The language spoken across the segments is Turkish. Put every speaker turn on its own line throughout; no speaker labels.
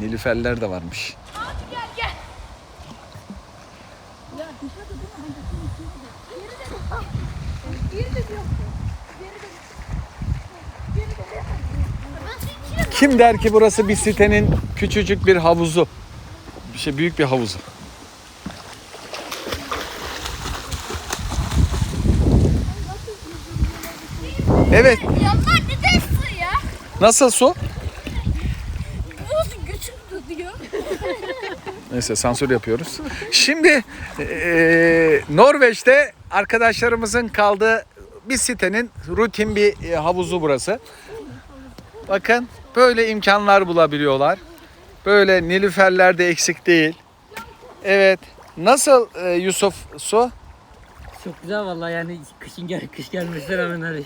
Nilüferler de varmış. Kim der ki burası bir sitenin küçücük bir havuzu. Bir şey büyük bir havuzu. Evet.
Ya?
Nasıl su? Neyse sansür yapıyoruz. Şimdi eee, Norveç'te arkadaşlarımızın kaldığı bir sitenin rutin bir e, havuzu burası. Bakın böyle imkanlar bulabiliyorlar. Böyle nilüferler de eksik değil. Evet. Nasıl e, Yusuf su?
Çok güzel vallahi yani kışın gel kış gelmesine rağmen hani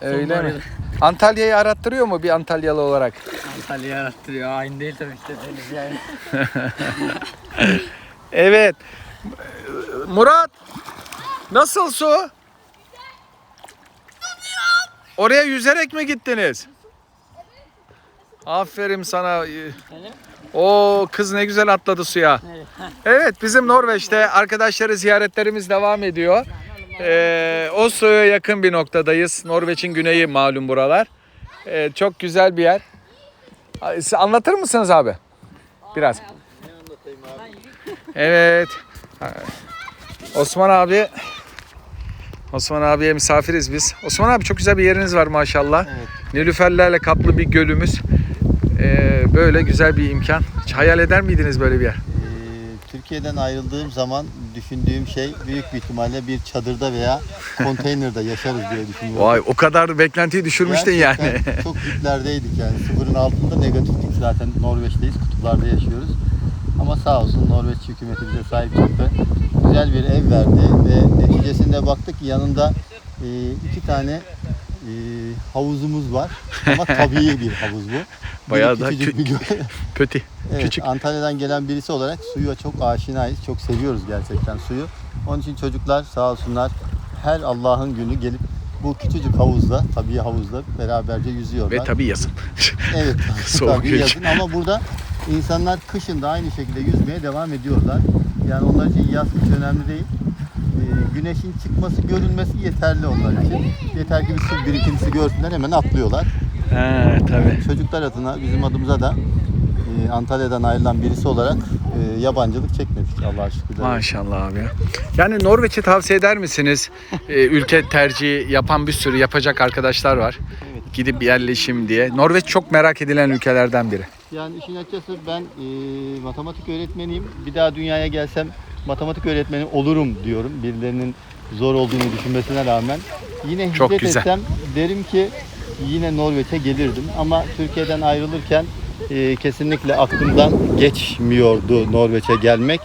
Öyle mi? Antalya'yı arattırıyor mu bir Antalyalı olarak?
Antalya yarattırıyor. Aynı değil tabii deniz yani.
Evet. Murat. Nasıl su? Oraya yüzerek mi gittiniz? Aferin sana. O kız ne güzel atladı suya.
Evet.
Evet bizim Norveç'te arkadaşları ziyaretlerimiz devam ediyor. Ee, Oslo'ya yakın bir noktadayız. Norveç'in güneyi malum buralar. Ee, çok güzel bir yer. Siz anlatır mısınız abi? Biraz. Evet. Osman abi Osman abiye misafiriz biz. Osman abi çok güzel bir yeriniz var maşallah. Nilüferlerle kaplı bir gölümüz. Ee, böyle güzel bir imkan. Hiç hayal eder miydiniz böyle bir yer?
Ee, Türkiye'den ayrıldığım zaman düşündüğüm şey büyük bir ihtimalle bir çadırda veya konteynerde yaşarız diye düşünüyorum.
Vay o kadar beklentiyi düşürmüştün yani.
Gerçekten çok diplerdeydik yani. Sıfırın altında negatiftik zaten Norveç'teyiz. Kutuplarda yaşıyoruz. Ama sağ olsun Norveç hükümeti bize sahip çıktı. Güzel bir ev verdi ve neticesinde baktık ki yanında e, iki tane e, havuzumuz var. Ama tabii bir havuz bu.
Bayağı da
göl.
Kötü.
Evet,
Küçük.
Antalya'dan gelen birisi olarak suya çok aşinayız. Çok seviyoruz gerçekten suyu. Onun için çocuklar sağ olsunlar her Allah'ın günü gelip bu küçücük havuzda, tabii havuzda beraberce yüzüyorlar.
Ve tabii yazın.
Evet,
Soğuk
tabii yazın ama burada insanlar kışın da aynı şekilde yüzmeye devam ediyorlar. Yani onlar için yaz kış önemli değil. Ee, güneşin çıkması, görünmesi yeterli onlar için. Yeter ki bir su birikintisi görsünler hemen atlıyorlar.
He tabii.
Çocuklar adına bizim adımıza da e, Antalya'dan ayrılan birisi olarak e, yabancılık çekmedik Allah'a olsun.
Maşallah abi ya. Yani Norveç'i tavsiye eder misiniz? Ee, ülke tercihi yapan bir sürü yapacak arkadaşlar var.
Evet.
Gidip yerleşim diye. Norveç çok merak edilen ülkelerden biri.
Yani işin açıkçası ben e, matematik öğretmeniyim. Bir daha dünyaya gelsem matematik öğretmeni olurum diyorum. Birilerinin zor olduğunu düşünmesine rağmen. Yine
Çok
hicret
güzel.
etsem derim ki yine Norveç'e gelirdim. Ama Türkiye'den ayrılırken e, kesinlikle aklımdan geçmiyordu Norveç'e gelmek.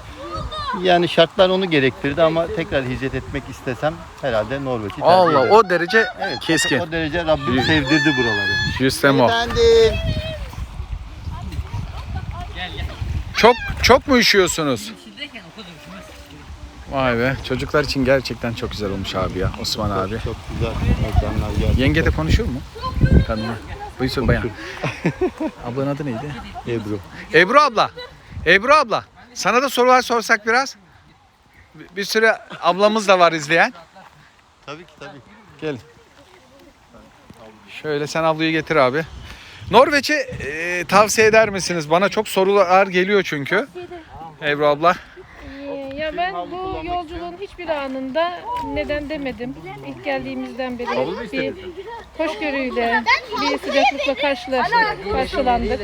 Yani şartlar onu gerektirdi ama tekrar hicret etmek istesem herhalde Norveç'i tercih
Allah
ederim.
o derece
Evet,
keskin.
O derece Rabbim sevdirdi buraları.
Justem o.
Efendim.
Çok çok mu üşüyorsunuz? Vay be. Çocuklar için gerçekten çok güzel olmuş abi ya. Osman abi.
Çok güzel mekanlar gerçekten.
Yenge de konuşuyor mu? Kadınla. Buyursun bayan. Ablanın adı neydi?
Ebru.
Ebru abla. Ebru abla. Sana da sorular sorsak biraz. Bir- Bir sürü ablamız da var izleyen.
Tabii ki tabii.
Gel. Şöyle sen ablayı getir abi. Norveç'i e, tavsiye eder misiniz? Bana çok sorular geliyor çünkü. Ebru abla.
Ben bu yolculuğun hiçbir anında neden demedim. İlk geldiğimizden beri bir hoşgörüyle, bir sıcaklıkla karşılandık.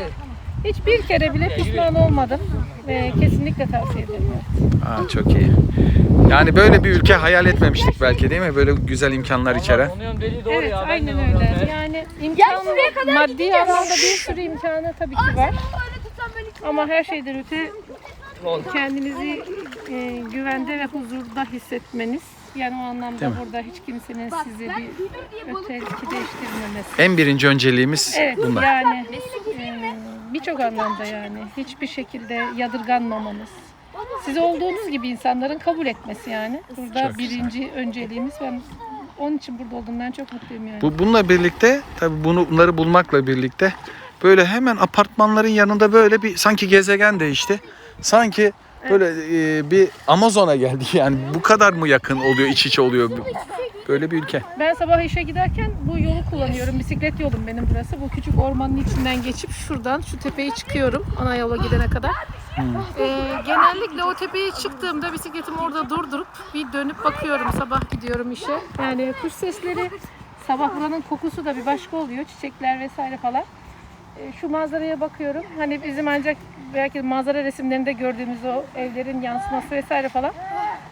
Hiçbir kere bile pişman olmadım ve kesinlikle tavsiye ederim.
Aa, çok iyi. Yani böyle bir ülke hayal etmemiştik belki değil mi? Böyle güzel imkanlar içeren.
Evet, aynen öyle. Yani imkan, maddi alanda bir sürü imkanı tabii ki var. Ama her şeyden öte kendinizi e, güvende ve huzurda hissetmeniz. Yani o anlamda
Değil mi?
burada hiç kimsenin sizi bir ötekileştirmemesi.
En birinci önceliğimiz
Evet
bunlar.
yani e, birçok anlamda yani hiçbir şekilde yadırganmamanız. Siz olduğunuz gibi insanların kabul etmesi yani. Burada
Çok
birinci önceliğimiz ben onun için burada olduğumdan çok mutluyum yani.
Bu, bununla birlikte tabii bunu, bunları bulmakla birlikte Böyle hemen apartmanların yanında böyle bir sanki gezegen değişti. Sanki böyle e, bir Amazon'a geldi yani. Bu kadar mı yakın oluyor, iç içe oluyor böyle bir ülke?
Ben sabah işe giderken bu yolu kullanıyorum. Bisiklet yolum benim burası. Bu küçük ormanın içinden geçip şuradan şu tepeyi çıkıyorum ana yola gidene kadar. Ee, genellikle o tepeye çıktığımda bisikletimi orada durdurup bir dönüp bakıyorum. Sabah gidiyorum işe. Yani kuş sesleri, sabah buranın kokusu da bir başka oluyor. Çiçekler vesaire falan. Ee, şu manzaraya bakıyorum. Hani bizim ancak belki manzara resimlerinde gördüğümüz o evlerin yansıması vesaire falan.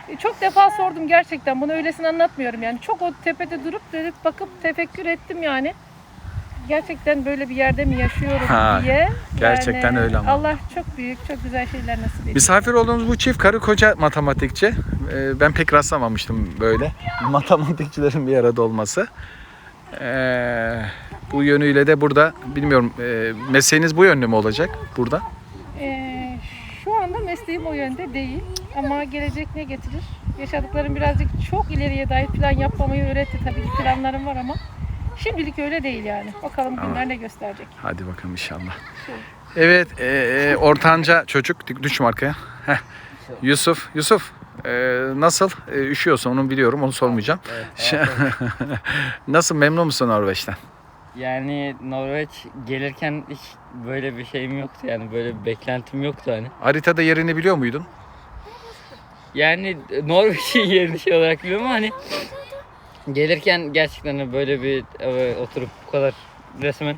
E, Çok defa sordum gerçekten. Bunu öylesine anlatmıyorum yani. Çok o tepede durup dönüp bakıp tefekkür ettim yani. Gerçekten böyle bir yerde mi yaşıyorum
Ha,
diye.
gerçekten
Yani
öyle ama.
Allah çok büyük, çok güzel şeyler nasip ediyor.
Misafir olduğumuz bu çift karı koca matematikçi. Ee, Ben pek rastlamamıştım böyle matematikçilerin bir arada olması. Ee, bu yönüyle de burada bilmiyorum e, mesleğiniz bu yönlü mü olacak burada?
Ee, şu anda mesleğim o yönde değil. Ama gelecek ne getirir? Yaşadıklarım birazcık çok ileriye dair plan yapmamayı öğretti. Tabii ki planlarım var ama şimdilik öyle değil yani. Bakalım günler ne gösterecek.
Hadi bakalım inşallah. Evet, e, e, ortanca çocuk dü- düşme arkaya. Heh. Yusuf, Yusuf e, nasıl? E, üşüyorsun onu biliyorum, onu sormayacağım. nasıl memnun musun Norveç'ten?
Yani Norveç gelirken hiç böyle bir şeyim yoktu yani böyle bir beklentim yoktu hani.
Haritada yerini biliyor muydun?
Yani Norveç'in yerini şey olarak biliyorum ama hani gelirken gerçekten hani böyle bir e, oturup bu kadar resmen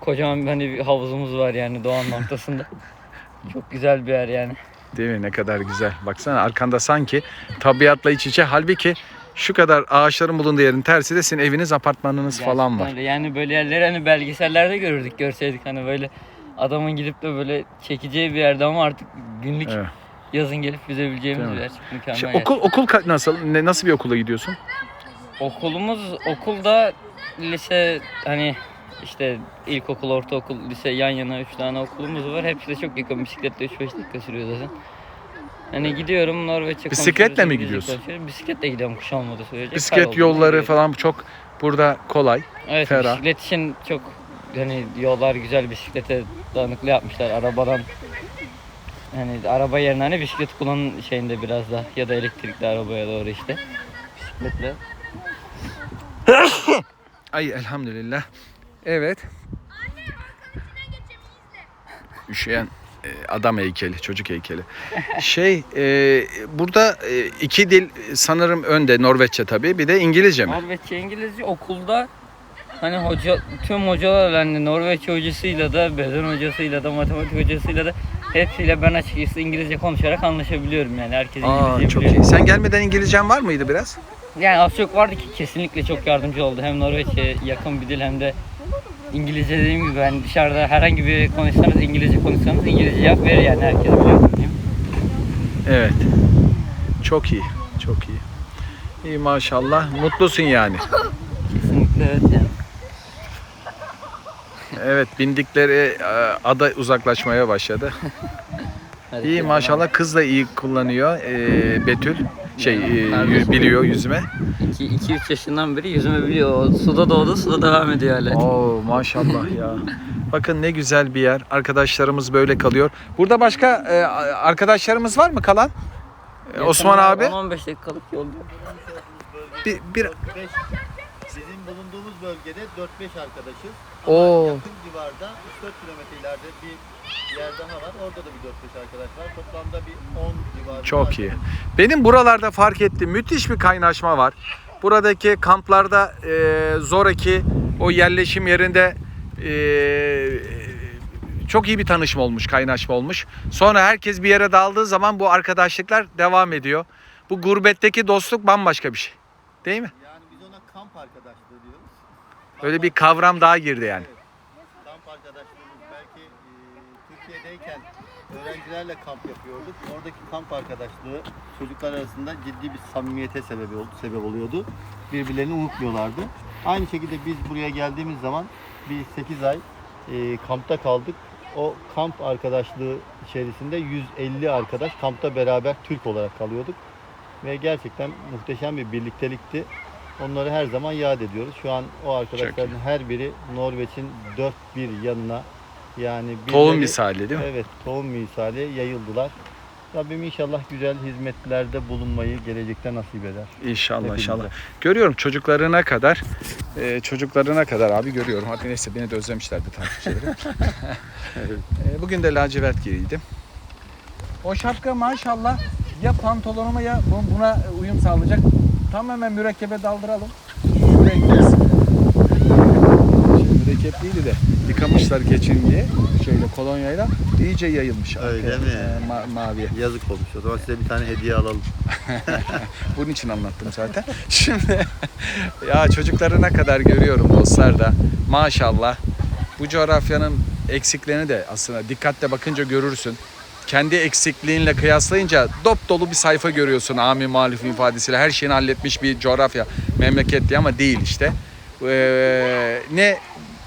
kocaman bir hani bir havuzumuz var yani doğanın ortasında. Çok güzel bir yer yani.
Değil mi? Ne kadar güzel. Baksana arkanda sanki tabiatla iç içe. Halbuki şu kadar ağaçların bulunduğu yerin tersi de sizin eviniz, apartmanınız falan
Gerçekten
var.
öyle. Yani böyle yerleri hani belgesellerde görürdük görseydik hani böyle adamın gidip de böyle çekeceği bir yerde ama artık günlük
Evet.
yazın gelip yüzebileceğimiz bir yer. Mükemmel
Şimdi
yer.
okul okul nasıl? Ne, nasıl bir okula gidiyorsun?
Okulumuz okulda lise hani işte ilkokul, ortaokul, lise yan yana 3 tane okulumuz var. Hepsi de çok yakın. Bisikletle 3-5 dakika sürüyor zaten. Hani gidiyorum Norveççe
Bisikletle mi gidiyorsun?
Bisikletle gidiyorum kuş olmadığı sürece.
Bisiklet yolları
gidiyorum.
falan çok burada kolay.
Evet
ferah.
bisiklet için çok hani yollar güzel bisiklete dayanıklı yapmışlar. Arabadan hani araba yerine hani bisiklet kullanın şeyinde biraz da ya da elektrikli arabaya doğru işte. Bisikletle.
Ay elhamdülillah. Evet. Üşüyen e, adam heykeli, çocuk heykeli. Şey, e, burada e, iki dil sanırım önde. Norveççe tabii. Bir de İngilizce mi?
Norveççe, İngilizce okulda hani hoca tüm hocalar hani Norveççe hocasıyla da beden hocasıyla da matematik hocasıyla da hepsiyle ben açıkçası İngilizce konuşarak anlaşabiliyorum yani herkes
Aa,
İngilizce
çok
biliyor.
iyi. Sen gelmeden İngilizcen var mıydı biraz?
Yani az çok vardı ki kesinlikle çok yardımcı oldu. Hem Norveççe yakın bir dil hem de İngilizce dediğim gibi hani dışarıda herhangi bir konuşsanız İngilizce konuşsanız İngilizce cevap verir yani herkes biliyor. diyeyim.
Evet. Çok iyi. Çok iyi. İyi maşallah. Mutlusun yani.
Kesinlikle evet yani.
Evet bindikleri e, ada uzaklaşmaya başladı.
Hadi
İyi maşallah kız da iyi kullanıyor. E, Betül şey e, biliyor yüzme.
2-3 yaşından beri yüzme biliyor. O Suda doğdu, suda devam ediyor hala.
Oo maşallah ya. Bakın ne güzel bir yer. Arkadaşlarımız böyle kalıyor. Burada başka e, arkadaşlarımız var mı kalan? E, Osman abi.
10-15 dakikalık yol.
Bir, bir...
Bizim bulunduğumuz bölgede 4-5 arkadaşız.
Oo.
Yakın civarda 3-4 kilometre ileride bir yer daha var. Orada da bir 4-5 arkadaş var. Toplamda bir 10 civarında.
Çok iyi. Benim buralarda fark ettiğim müthiş bir kaynaşma var. Buradaki kamplarda e, zoraki o yerleşim yerinde e, çok iyi bir tanışma olmuş, kaynaşma olmuş. Sonra herkes bir yere dağıldığı zaman bu arkadaşlıklar devam ediyor. Bu gurbetteki dostluk bambaşka bir şey. Değil mi?
Kamp arkadaşlığı diyoruz.
Öyle bir kavram daha girdi yani.
Kamp arkadaşlığımız belki e, Türkiye'deyken öğrencilerle kamp yapıyorduk. Oradaki kamp arkadaşlığı çocuklar arasında ciddi bir samimiyete sebep, oldu, sebep oluyordu. Birbirlerini unutmuyorlardı. Aynı şekilde biz buraya geldiğimiz zaman bir 8 ay e, kampta kaldık. O kamp arkadaşlığı içerisinde 150 arkadaş kampta beraber Türk olarak kalıyorduk. Ve gerçekten muhteşem bir birliktelikti. Onları her zaman yad ediyoruz. Şu an o arkadaşların her biri Norveç'in dört bir yanına Yani
Tohum misali değil mi?
Evet, tohum misali yayıldılar. Rabbim inşallah güzel hizmetlerde bulunmayı gelecekte nasip eder.
İnşallah
Hepimize.
inşallah. Görüyorum çocuklarına kadar e, çocuklarına kadar abi görüyorum. Hadi neyse beni de özlemişlerdi takipçilerim. E, bugün de lacivert giydim. O şapka maşallah ya pantolonuma ya bu- buna uyum sağlayacak. Tamamen mürekkebe daldıralım. Şu Şimdi mürekkepliydi de yıkamışlar geçin diye şeyle kolonyayla iyice yayılmış.
Öyle
arkaya,
mi?
e, ma- maviye.
Yazık olmuş. O zaman size bir tane hediye alalım.
Bunun için anlattım zaten. Şimdi ya çocuklarına kadar görüyorum dostlar da maşallah bu coğrafyanın eksiklerini de aslında dikkatle bakınca görürsün. Kendi eksikliğinle kıyaslayınca dop dolu bir sayfa görüyorsun ami muhalif ifadesiyle. Her şeyini halletmiş bir coğrafya, memleket diye ama değil işte. Ee, ne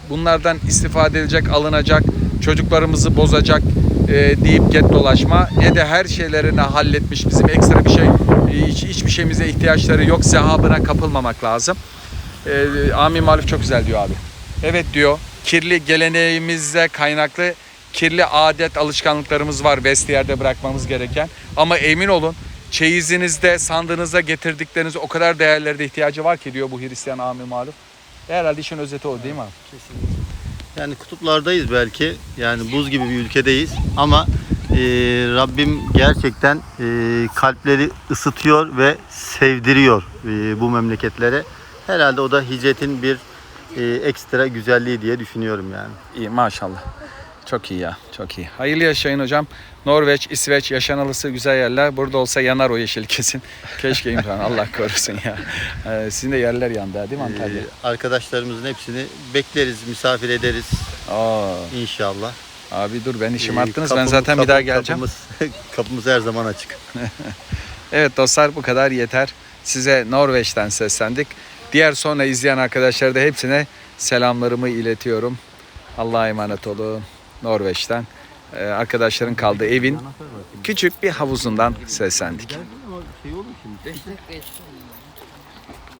bunlardan istifade edilecek, alınacak, çocuklarımızı bozacak e, deyip get dolaşma ne de her şeylerini halletmiş bizim ekstra bir şey hiç, hiçbir şeyimize ihtiyaçları yok zehabına kapılmamak lazım. E, Ami Maluf çok güzel diyor abi. Evet diyor kirli geleneğimizde kaynaklı kirli adet alışkanlıklarımız var vestiyerde bırakmamız gereken ama emin olun çeyizinizde sandığınızda getirdikleriniz o kadar değerlerde ihtiyacı var ki diyor bu Hristiyan Ami Maluf. Herhalde işin özeti o değil mi abi?
Yani kutuplardayız belki. Yani buz gibi bir ülkedeyiz. Ama e, Rabbim gerçekten e, kalpleri ısıtıyor ve sevdiriyor e, bu memleketlere. Herhalde o da hicretin bir e, ekstra güzelliği diye düşünüyorum yani.
İyi maşallah. Çok iyi ya. Çok iyi. Hayırlı yaşayın hocam. Norveç, İsveç yaşanalısı güzel yerler. Burada olsa yanar o yeşil kesin. Keşke imkan. Allah korusun ya. Ee, sizin de yerler yandı değil mi Antalya?
E, arkadaşlarımızın hepsini bekleriz, misafir ederiz
Aa,
inşallah.
abi dur beni şımarttınız. ben
kapımız-
zaten bir daha
kapı-
geleceğim.
Kapımız, kapımız her zaman açık.
Evet dostlar bu kadar yeter. Size Norveç'ten seslendik. Diğer sonra izleyen arkadaşlara da hepsine selamlarımı iletiyorum. Allah'a emanet olun. Norveç'ten e, arkadaşların kaldığı evin küçük bir havuzundan seslendik.